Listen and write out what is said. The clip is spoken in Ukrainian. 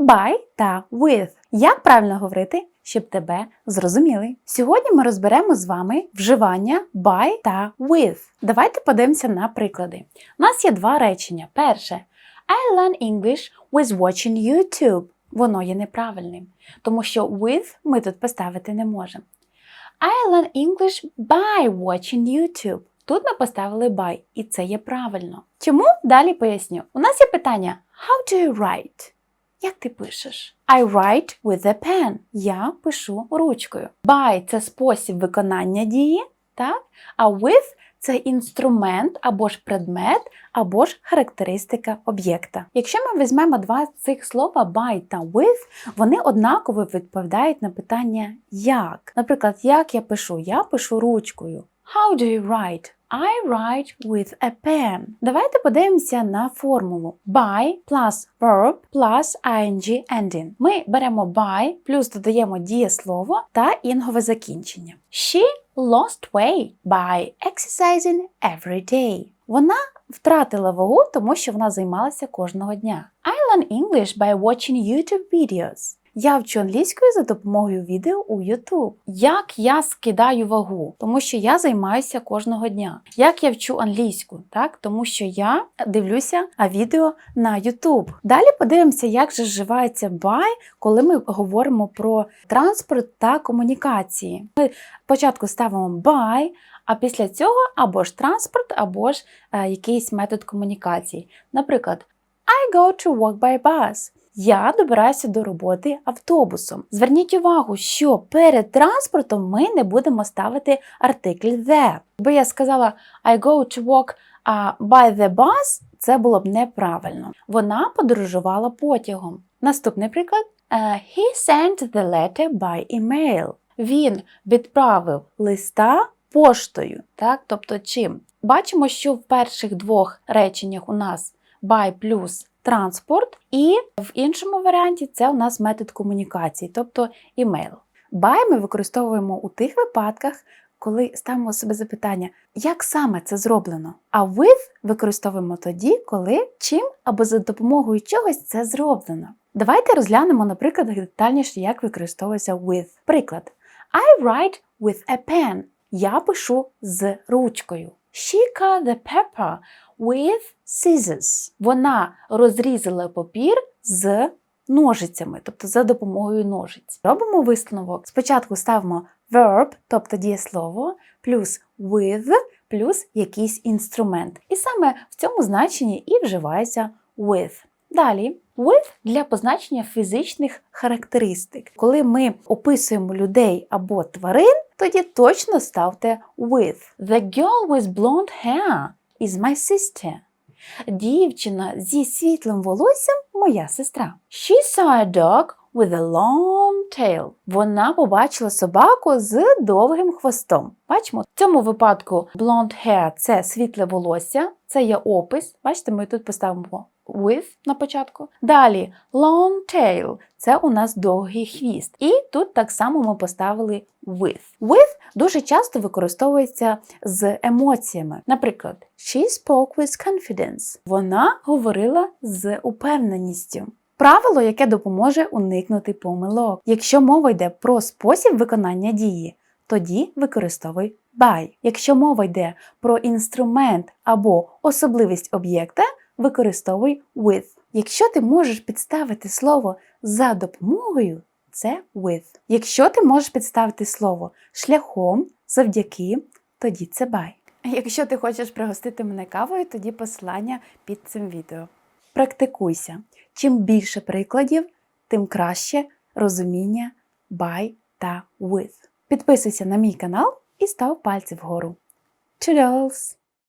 by та with. Як правильно говорити, щоб тебе зрозуміли? Сьогодні ми розберемо з вами вживання by та with. Давайте подивимося на приклади. У нас є два речення. Перше I learn English with watching YouTube. Воно є неправильним, тому що with ми тут поставити не можемо. I learn English by watching YouTube. Тут ми поставили by, і це є правильно. Чому? Далі поясню. У нас є питання How do you write? Як ти пишеш? I write with a pen. Я пишу ручкою. By – це спосіб виконання дії, так? А with це інструмент або ж предмет, або ж характеристика об'єкта. Якщо ми візьмемо два цих слова by та with, вони однаково відповідають на питання як. Наприклад, як я пишу? Я пишу ручкою. How do you write? I write with a pen. Давайте подивимося на формулу. By plus verb plus ing ending. Ми беремо by, плюс додаємо дієслово та інгове закінчення. She lost weight by exercising every day. Вона втратила вагу, тому що вона займалася кожного дня. I learn English by watching YouTube videos. Я вчу англійською за допомогою відео у YouTube. Як я скидаю вагу, тому що я займаюся кожного дня. Як я вчу англійську, так тому що я дивлюся відео на YouTube. Далі подивимося, як же вживається by, коли ми говоримо про транспорт та комунікації. Ми спочатку ставимо by, а після цього або ж транспорт, або ж е, якийсь метод комунікації. Наприклад, I go to work by bus. Я добираюся до роботи автобусом. Зверніть увагу, що перед транспортом ми не будемо ставити артикль the. Якби я сказала I go to uh, by the bus, це було б неправильно. Вона подорожувала потягом. Наступний приклад: Uh, He sent the letter by email. Він відправив листа поштою. Так? Тобто чим? Бачимо, що в перших двох реченнях у нас by плюс транспорт, і в іншому варіанті це у нас метод комунікації, тобто імейл. By ми використовуємо у тих випадках, коли ставимо собі запитання, як саме це зроблено. А with використовуємо тоді, коли чим або за допомогою чогось це зроблено. Давайте розглянемо, наприклад, детальніше, як використовується with. Приклад. I write with a pen. Я пишу з ручкою. She cut the pepper with scissors. Вона розрізала папір з ножицями, тобто за допомогою ножиць. Робимо висновок. Спочатку ставимо verb, тобто дієслово, плюс with, плюс якийсь інструмент. І саме в цьому значенні і вживається with. Далі with для позначення фізичних характеристик. Коли ми описуємо людей або тварин, тоді точно ставте with. The girl with blonde hair is my sister. Дівчина зі світлим волоссям моя сестра. She saw a dog with a long tail. Вона побачила собаку з довгим хвостом. Бачимо, в цьому випадку blonde hair – це світле волосся, це є опис. Бачите, ми тут поставимо with на початку. Далі long tail – це у нас довгий хвіст. І тут так само ми поставили with. With дуже часто використовується з емоціями. Наприклад, she spoke with confidence. Вона говорила з упевненістю. Правило, яке допоможе уникнути помилок. Якщо мова йде про спосіб виконання дії, тоді використовуй by. Якщо мова йде про інструмент або особливість об'єкта, використовуй with. Якщо ти можеш підставити слово за допомогою, це with. Якщо ти можеш підставити слово шляхом, завдяки, тоді це by. Якщо ти хочеш пригостити мене кавою, тоді посилання під цим відео. Практикуйся. Чим більше прикладів, тим краще розуміння by та with. Підписуйся на мій канал і став пальці вгору. Toodles!